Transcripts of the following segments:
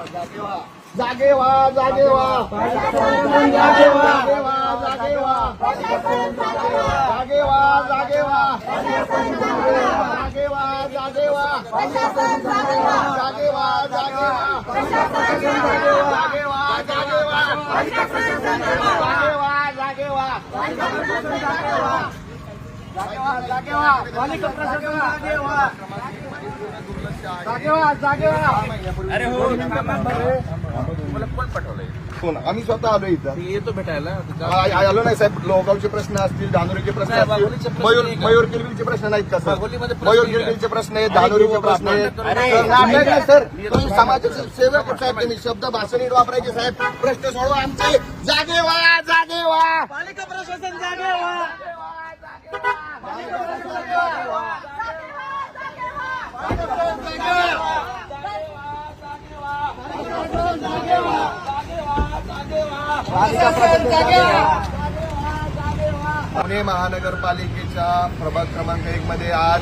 जागे वा जागे वा जागे वा जागे वा जागे वा जागे वा जागे वा जागे वा जागे वा जागे वा जागे वा जागे वा जागे वा जागे दुर्लक्ष आम्ही स्वतः आलो इथं. येतो भेटायला. आलो नाही साहेब. प्रश्न असतील धानोरीचे प्रश्न असतील. मयूर किरगिरीचे प्रश्न नाहीत का सर? मयूर प्रश्न आहेत धानोरीचे प्रश्न आहेत. सर समाजाचे सेवक साहेब. तुम्ही शब्द भाषण वापरायचे साहेब. प्रश्न सोडवा आमचे. जागेवा जागेवा पुणे महानगरपालिकेच्या प्रभाग क्रमांक एक मध्ये आज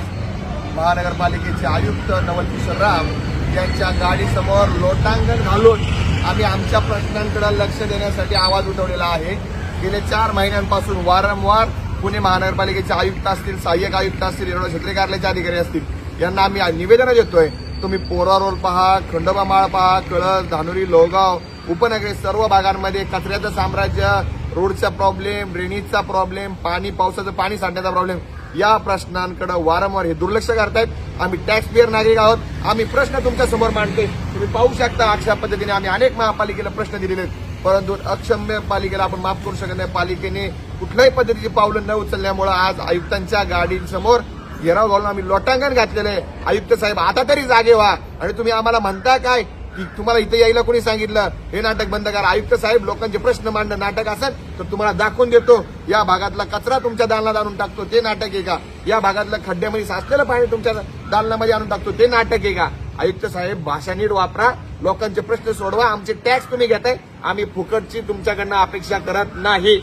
महानगरपालिकेचे आयुक्त नवलकिशोर राम यांच्या गाडीसमोर लोटांगण घालून आम्ही आमच्या प्रश्नांकडे लक्ष देण्यासाठी आवाज उठवलेला आहे. गेले चार महिन्यांपासून वारंवार पुणे महानगरपालिकेचे आयुक्त असतील सहाय्यक आयुक्त असतील एवढं क्षेत्रीय कार्यालयाचे अधिकारी असतील यांना आम्ही निवेदनं देतोय. तुम्ही पोरा रोड पहा खंडोबा माळ पहा कळस धानुरी लोगाव उपनगरी सर्व भागांमध्ये कचऱ्याचं साम्राज्य रोडचा प्रॉब्लेम ड्रेनेजचा प्रॉब्लेम पाणी पावसाचं पाणी साठण्याचा प्रॉब्लेम या प्रश्नांकडे वारंवार हे दुर्लक्ष करतायत. आम्ही टॅक्स पेअर नागरिक आहोत. आम्ही प्रश्न तुमच्यासमोर तुम्ही पाहू शकता अशा पद्धतीने आम्ही अनेक महापालिकेला प्रश्न दिलेले आहेत. परंतु अक्षम्य पालिकेला आपण माफ करू शकत नाही. पालिकेने कुठल्याही पद्धतीची पावलं न उचलल्यामुळे आज आयुक्तांच्या गाडीसमोर घेराव घालून आम्ही लोटांगण घातलेलं आहे. आयुक्त साहेब आता तरी जागे व्हा. आणि तुम्ही आम्हाला म्हणता काय? की तुम्हाला इथे यायला कोणी सांगितलं? हे नाटक बंद करा. आयुक्त साहेब लोकांचे प्रश्न मांडणं नाटक असेल तर तुम्हाला दाखवून देतो. या भागातला कचरा तुमच्या दालनात आणून टाकतो. ते नाटक आहे का? या भागातलं खड्ड्यामध्ये साचलेलं पाणी तुमच्या दालनामध्ये आणून टाकतो. ते नाटक आहे का? आयुक्त साहेब भाषा नीट वापरा. लोकांचे प्रश्न सोडवा. आमचे टॅक्स तुम्ही घेताय. आम्ही फुकटची तुमच्याकडनं अपेक्षा करत नाही.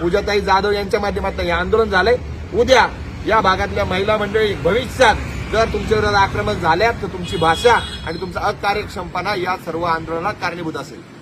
पूजाताई जाधव यांच्या माध्यमातून हे आंदोलन झालंय. उद्या या भागातल्या महिला मंडळी भविष्यात जर तुमच्यावर आक्रमक झाल्या तर तुमची भाषा आणि तुमचा अकार्यक्षमपणा या सर्व आंदोलनाला कारणीभूत असेल.